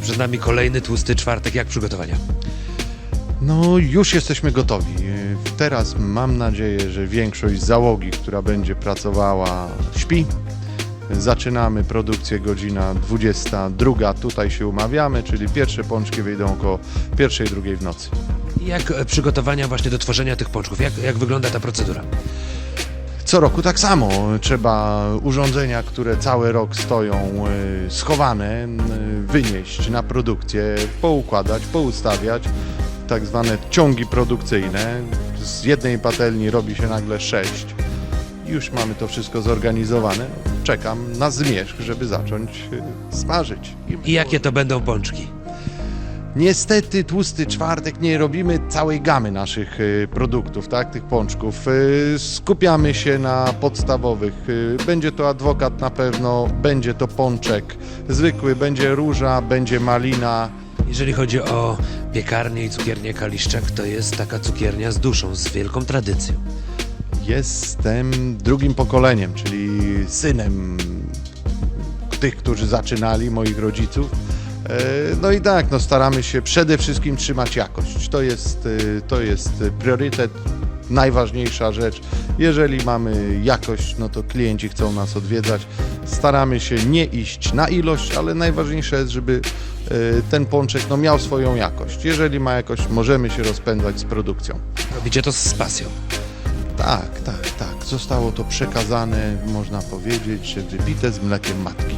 przed nami kolejny tłusty czwartek. Jak przygotowania? No, już jesteśmy gotowi. Teraz mam nadzieję, że większość załogi, która będzie pracowała, śpi. Zaczynamy produkcję godzina 22. Tutaj się umawiamy, czyli pierwsze pączki wyjdą około pierwszej, drugiej w nocy. Jak przygotowania właśnie do tworzenia tych pączków? Jak, jak wygląda ta procedura? Co roku tak samo. Trzeba urządzenia, które cały rok stoją y, schowane, wynieść na produkcję, poukładać, poustawiać. Tak zwane ciągi produkcyjne. Z jednej patelni robi się nagle sześć. Już mamy to wszystko zorganizowane. Czekam na zmierzch, żeby zacząć y, smażyć. I jakie to będą pączki? Niestety tłusty czwartek nie robimy całej gamy naszych y, produktów, tak, tych pączków. Y, Skupiamy się na podstawowych. Y, Będzie to adwokat na pewno, będzie to pączek zwykły, będzie róża, będzie malina. Jeżeli chodzi o piekarnię i cukiernię Kaliszczak, to jest taka cukiernia z duszą, z wielką tradycją. Jestem drugim pokoleniem, czyli synem tych, którzy zaczynali, moich rodziców. E, No i tak, no staramy się przede wszystkim trzymać jakość. To jest, e, to jest priorytet, najważniejsza rzecz. Jeżeli mamy jakość, no to klienci chcą nas odwiedzać. Staramy się nie iść na ilość, ale najważniejsze jest, żeby e, ten pączek no, miał swoją jakość. Jeżeli ma jakość, możemy się rozpędzać z produkcją. Robicie to z pasją. Tak, tak, tak. Zostało to przekazane, można powiedzieć, wypite z mlekiem matki.